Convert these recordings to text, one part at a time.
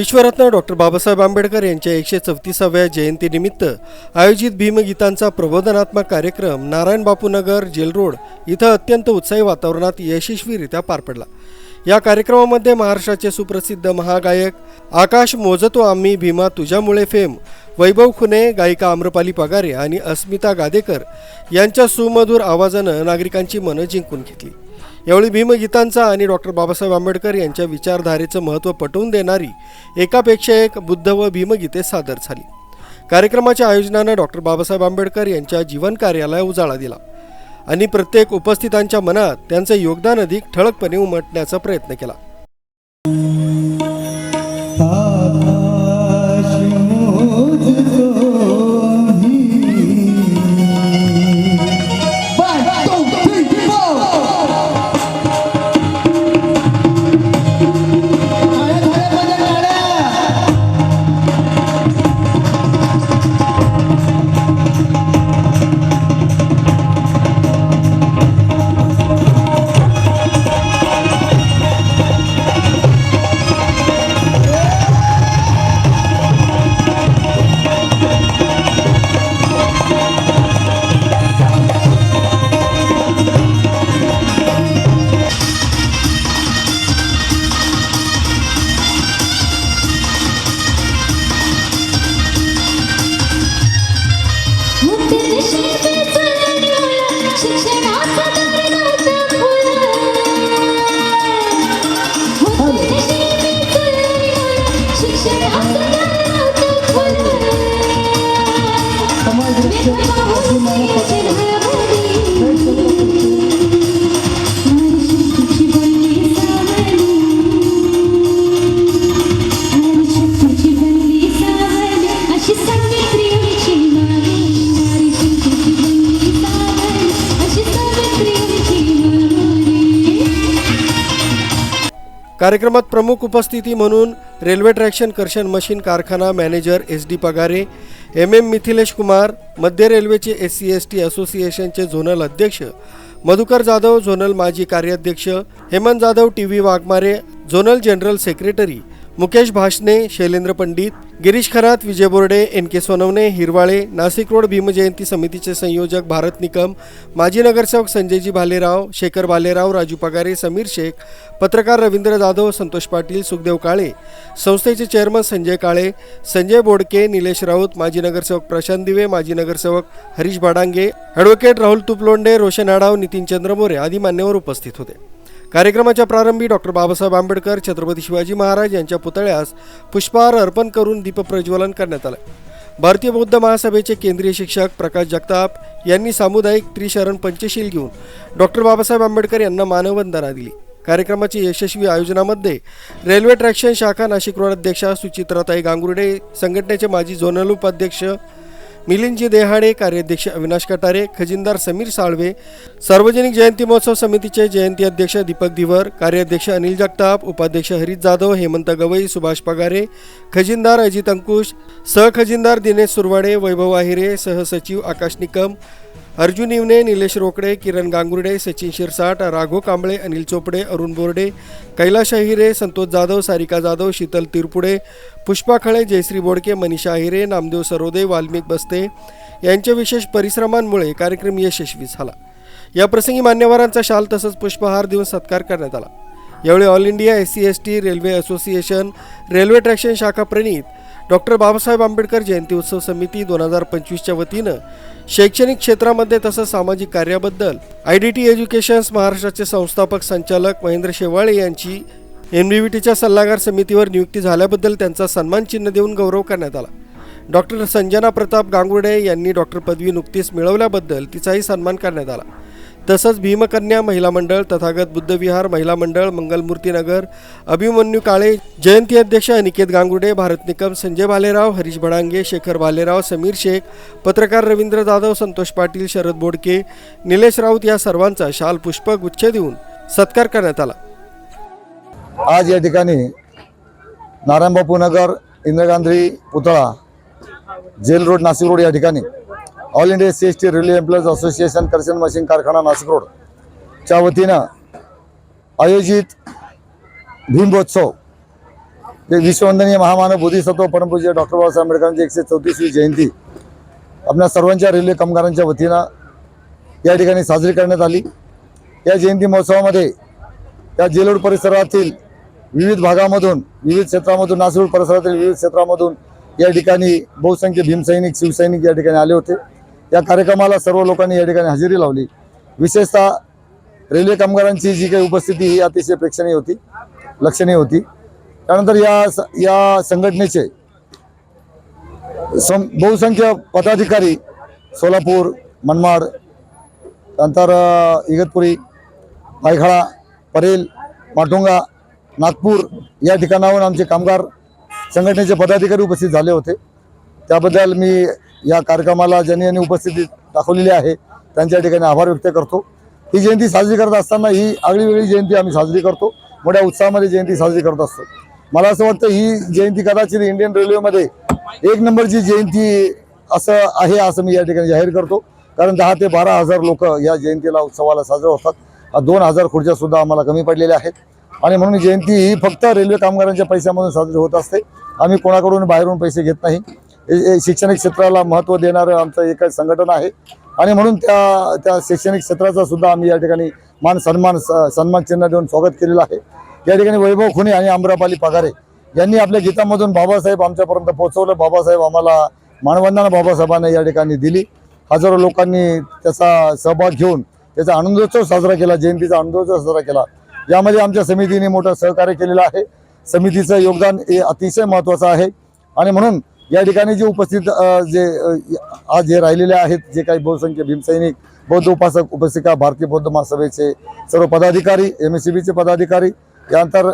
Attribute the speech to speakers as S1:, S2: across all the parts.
S1: विश्वरत्न doctor Babasaheb Ambedkar यांच्या एकशे चौतीसाव्या जयंतीनिमित्त आयोजित भीमगीतांचा प्रबोधनात्मक कार्यक्रम नारायण बापूनगर जेल रोड इथं अत्यंत उत्साही वातावरणात यशस्वीरित्या पार पडला. या कार्यक्रमामध्ये महाराष्ट्राचे सुप्रसिद्ध महागायक आकाश मोजतो आम्ही भीमा तुझ्यामुळे फेम वैभव खुने गायिका आम्रपाली पगारे आणि अस्मिता गादेकर यांच्या सुमधुर आवाजानं नागरिकांची मनं जिंकून घेतली. यावेळी भीमगीतांचा आणि डॉक्टर बाबासाहेब आंबेडकर यांच्या विचारधारेचं महत्त्व पटवून देणारी एकापेक्षा एक बुद्ध व भीमगीते सादर झाली. कार्यक्रमाच्या आयोजनानं डॉक्टर बाबासाहेब आंबेडकर यांच्या जीवन कार्याला उजाळा दिला आणि प्रत्येक उपस्थितांच्या मनात त्यांचं योगदान अधिक ठळकपणे उमटण्याचा प्रयत्न केला.
S2: Shri Shri a Shri Shri Shri
S1: कार्यक्रमात प्रमुख उपस्थिती म्हणून रेल्वे ट्रॅक्शन कर्शन मशीन कारखाना manager S D Pagare M M Mithilesh Kumar मध्य रेल्वेचे एस सी एस टी असोसिएशनचे झोनल अध्यक्ष मधुकर जाधव झोनल माजी कार्याध्यक्ष Hemant Jadhav T V Waghmare zonal general secretary Mukesh भाषणे Shailendra Pandit Girish Kharat Vijay Borde N K Sonawane Hirwale Nashik road Bhim Jayanti समितीचे संयोजक भारत निकम माजी नगरसेवक संजयजी भालेराव शेखर भालेराव राजू पगारे समीर शेख पत्रकार रवींद्र जाधव संतोष पाटील सुखदेव काळे संस्थेचे चेअरमन संजय काळे संजय बोडके निलेश राऊत माजी नगरसेवक प्रशांत दिवे माजी नगरसेवक हरीश भाडांगे ॲडव्होकेट राहुल तुपलोंडे रोशन आडाव नितीन चंद्र मोरे आदी मान्यवर उपस्थित होते. कार्यक्रमाच्या प्रारंभी डॉक्टर बाबासाहेब आंबेडकर छत्रपती शिवाजी महाराज यांच्या पुतळ्यास पुष्पहार अर्पण करून दीपप्रज्वलन करण्यात आलं. भारतीय बौद्ध महासभेचे केंद्रीय शिक्षक प्रकाश जगताप यांनी सामुदायिक त्रिशरण पंचशील घेऊन डॉक्टर बाबासाहेब आंबेडकर यांना मानवंदना दिली. कार्यक्रमाच्या यशस्वी आयोजनामध्ये रेल्वे ट्रॅक्शन शाखा नाशिक रोड अध्यक्षा सुचित्राताई गांगुर्डे संघटनेचे माजी झोनल उपाध्यक्ष मिलिंदजी देहाडे कार्याध्यक्ष अविनाश कटारे खजिनदार समीर साळवे सार्वजनिक जयंती महोत्सव समितीचे जयंती अध्यक्ष दीपक दिवर कार्याध्यक्ष अनिल जगताप उपाध्यक्ष हरीश जाधव हेमंत गवई सुभाष पगारे खजिनदार अजित अंकुश सहखजिनदार दिनेश सुरवाडे वैभव आहिरे सहसचिव आकाश निकम अर्जुन इवने निलेश रोकडे किरण गांगुर्डे सचिन शिरसाट राघव कांबळे अनिल चोपडे अरुण बोर्डे कैलाश अहिरे संतोष जाधव सारिका जाधव शीतल तिरपुडे पुष्पा खळे जयश्री बोडके मनीषा अहिरे नामदेव सरोदे वाल्मिक बस्ते यांच्या विशेष परिश्रमांमुळे कार्यक्रम यशस्वी झाला. या प्रसंगी मान्यवरांचा शाल तसंच पुष्पहार देऊन सत्कार करण्यात आला. यावेळी all India S C S T railway association railway traction शाखा प्रणीत डॉक्टर बाबासाहेब आंबेडकर जयंती उत्सव समिती दोन हजार पंचवीसच्या वतीनं शैक्षणिक क्षेत्रामध्ये तसंच सामाजिक कार्याबद्दल आय डी टी एज्युकेशन्स महाराष्ट्राचे संस्थापक संचालक महेंद्र शेवाळे यांची एन बी व्ही टीच्या सल्लागार समितीवर नियुक्ती झाल्याबद्दल त्यांचा सन्मान चिन्ह देऊन गौरव करण्यात आला. डॉक्टर संजना प्रताप गांगुर्डे यांनी डॉक्टर पदवी नुकतीच मिळवल्याबद्दल तिचाही सन्मान करण्यात आला. तसंच भीमकन्या महिला मंडळ तथागत बुद्धविहार महिला मंडळ मंगलमूर्तीनगर अभिमन्यू काळे जयंती अध्यक्ष अनिकेत गांगुडे भारत निकम संजय भालेराव हरीश भडांगे शेखर भालेराव समीर शेख पत्रकार रवींद्र जाधव संतोष पाटील शरद बोडके निलेश राऊत या सर्वांचा शाल पुष्प गुच्छ देऊन सत्कार करण्यात आला.
S3: आज या ठिकाणी नारायणबापू नगर इंदिरा गांधी पुतळा जेल रोड नाशिक रोड या ठिकाणी all India C S T railway employees association कर्शन machine कारखाना नाशिक रोडच्या वतीनं आयोजित भीमोत्सव जे विश्ववंदनीय महामानव बोधिसत्व परमपूज्य डॉक्टर बाबासाहेब आंबेडकरांची एकशे चौतीसवी जयंती आपल्या सर्वांच्या रेल्वे कामगारांच्या वतीनं या ठिकाणी साजरी करण्यात आली. या जयंती महोत्सवामध्ये या जेलोड परिसरातील विविध भागामधून विविध क्षेत्रामधून नासरूड परिसरातील विविध क्षेत्रामधून या ठिकाणी बहुसंख्य भीमसैनिक शिवसैनिक या ठिकाणी आले होते. या कार्यक्रमाला सर्व लोकांनी या ठिकाणी हजेरी लावली. विशेषतः रेल्वे कामगारांची जी काही उपस्थिती ही अतिशय प्रेक्षणीय होती लक्षणीय होती. त्यानंतर या स- या संघटनेचे सं बहुसंख्य पदाधिकारी सोलापूर मनमाड नंतर इगतपुरी पायखाळा परेल माटुंगा नागपूर या ठिकाणाहून आमचे कामगार संघटनेचे पदाधिकारी उपस्थित झाले होते. त्याबद्दल मी या कार्यक्रमाला ज्यांनी यांनी उपस्थिती दाखवलेली आहे त्यांच्या ठिकाणी आभार व्यक्त करतो. ही जयंती साजरी करत असताना ही आगळीवेगळी जयंती आम्ही साजरी करतो. मोठ्या उत्साहामध्ये जयंती साजरी करत असतो. मला असं वाटतं ही जयंती कदाचित इंडियन रेल्वेमध्ये एक नंबरची जयंती असं आहे असं मी या ठिकाणी जाहीर करतो. कारण दहा ते बारा हजार लोक या जयंतीला उत्सवाला साजरे होतात. दोन हजार खुर्च्यासुद्धा आम्हाला कमी पडलेल्या आहेत. आणि म्हणून जयंती ही फक्त रेल्वे कामगारांच्या पैशामधून साजरी होत असते. आम्ही कोणाकडून बाहेरून पैसे घेत नाही. शैक्षणिक क्षेत्राला महत्त्व देणारं आमचं एक संघटन आहे. आणि म्हणून त्या त्या शैक्षणिक क्षेत्राचा सुद्धा आम्ही या ठिकाणी मान सन्मान स- सन्मान चिन्ह देऊन स्वागत केलेलं आहे. या ठिकाणी वैभव खुणे आणि आम्रपाली पगारे यांनी आपल्या गीतामधून बाबासाहेब आमच्यापर्यंत पोहोचवलं. बाबासाहेब आम्हाला मानवंदना बाबासाहेबांना या ठिकाणी दिली. हजारो लोकांनी त्याचा सहभाग घेऊन त्याचा आनंदोत्सव साजरा केला जयंतीचा आनंदोत्सव साजरा केला. यामध्ये आमच्या समितीने मोठं सहकार्य केलेलं आहे. समितीचं योगदान हे अतिशय महत्त्वाचं आहे. आणि म्हणून या ठिकाणी जे उपस्थित जे आज जे राहिलेले आहेत जे काही बहुसंख्य भीमसैनिक बौद्ध उपासक उपासिका भारतीय बौद्ध महासभेचे सर्व पदाधिकारी एम एस सी बीचे पदाधिकारी यानंतर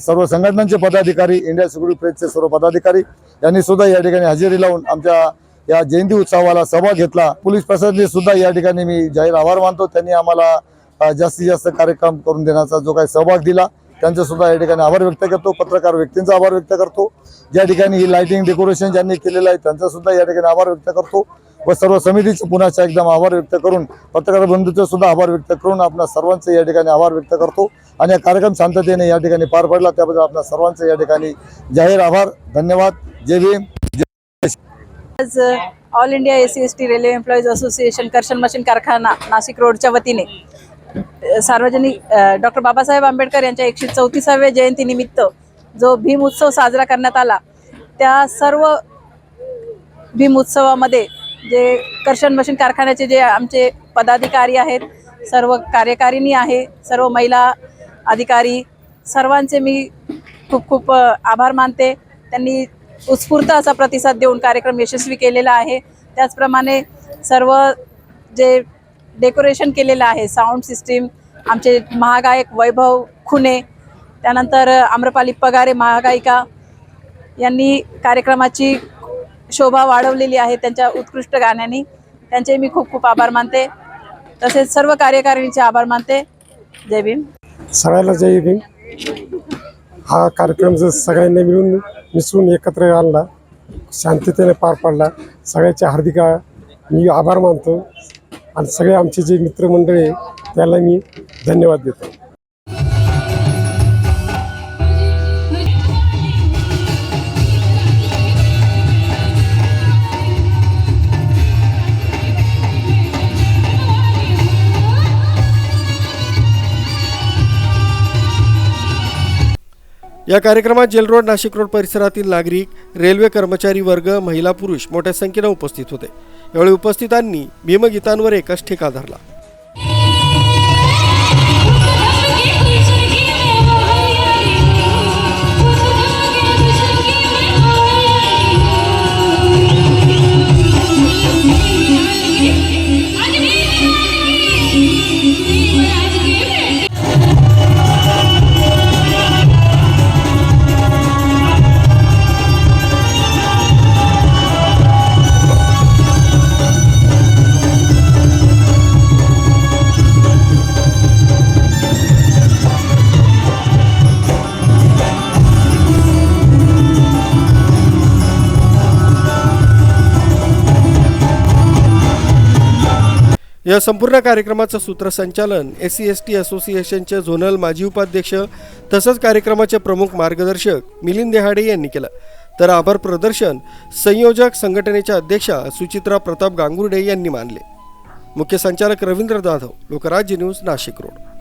S3: सर्व संघटनांचे पदाधिकारी इंडिया सिक्युरिटी प्रेसचे सर्व पदाधिकारी यांनी सुद्धा या ठिकाणी हजेरी लावून आमच्या या जयंती उत्सवाला सहभाग घेतला. पोलीस प्रशासनाने सुद्धा या ठिकाणी मी जाहीर आभार मानतो. त्यांनी आम्हाला जास्तीत जास्त कार्यक्रम करून देण्याचा जो काही सहभाग दिला. त्यांचा सुद्धा या ठिकाणी आभार व्यक्त करतो पत्रकार व्यक्तींचा आभार व्यक्त करतो. ज्या ठिकाणी ही लाइटिंग डेकोरेशन ज्यांनी केलेलं आहे त्यांचा सुद्धा या ठिकाणी आभार व्यक्त करतो. व सर्व समितीचे पुन्हा एकदम आभार व्यक्त करून पत्रकार बंधूचे सुद्धा आभार व्यक्त करून आपल्या सर्वांचे या ठिकाणी आभार व्यक्त करतो. आणि हा कार्यक्रम शांततेने या ठिकाणी पार पडला त्याबद्दल आपल्या सर्वांचे या ठिकाणी जाहीर आभार धन्यवाद. जय भीम
S4: आज all India S C S T railway employees association कर्शन machine कारखाना नाशिक रोडच्या वतीने सार्वजनिक डॉक्टर बाबासाहेब आंबेडकर यांच्या एकशे चौतीसाव्या जयंतीनिमित्त जो भीम उत्सव साजरा करण्यात आला त्या सर्व भीम उत्सवामध्ये जे कर्शन मशीन कारखान्याचे जे आमचे पदाधिकारी आहेत सर्व कार्यकारिणी आहे सर्व महिला अधिकारी सर्वांचे मी खूप खूप आभार मानते. त्यांनी उत्स्फूर्त असा प्रतिसाद देऊन कार्यक्रम यशस्वी केलेला आहे. त्याचप्रमाणे सर्व जे डेकोरेशन केलेलं आहे साऊंड सिस्टीम आमचे महागायक वैभव खुने त्यानंतर आम्रपाली पगारे महागायिका यांनी कार्यक्रमाची शोभा वाढवलेली आहे त्यांच्या उत्कृष्ट गाण्यांनी. त्यांचे मी खूप खूप आभार मानते. तसेच सर्व कार्यकारिणीचे आभार मानते. जय भीम.
S5: सगळ्याला जय भीम. हा कार्यक्रम जर सगळ्यांनी मिळून मिसळून एकत्र आणला शांततेने पार पाडला सगळ्याच्या हार्दिक मी आभार मानतो. आणि सगळे आमचे जे मित्रमंडळी आहे त्याला मी धन्यवाद देतो.
S1: या कार्यक्रमात जेलरोड नाशिक रोड परिसरातील नागरिक रेल्वे कर्मचारी वर्ग महिला पुरुष मोठ्या संख्येनं उपस्थित होते. यावेळी उपस्थितांनी भीमगीतांवर एकच ठेका धरला. या संपूर्ण कार्यक्रमाचं सूत्रसंचालन एस सी एस टी असोसिएशनचे झोनल माजी उपाध्यक्ष तसंच कार्यक्रमाचे प्रमुख मार्गदर्शक मिलिंद देहाडे यांनी केलं. तर आभार प्रदर्शन संयोजक संघटनेच्या अध्यक्षा सुचित्रा प्रताप गांगुर्डे यांनी मानले. मुख्य संचालक रवींद्र जाधव लोकराज्य न्यूज नाशिक रोड.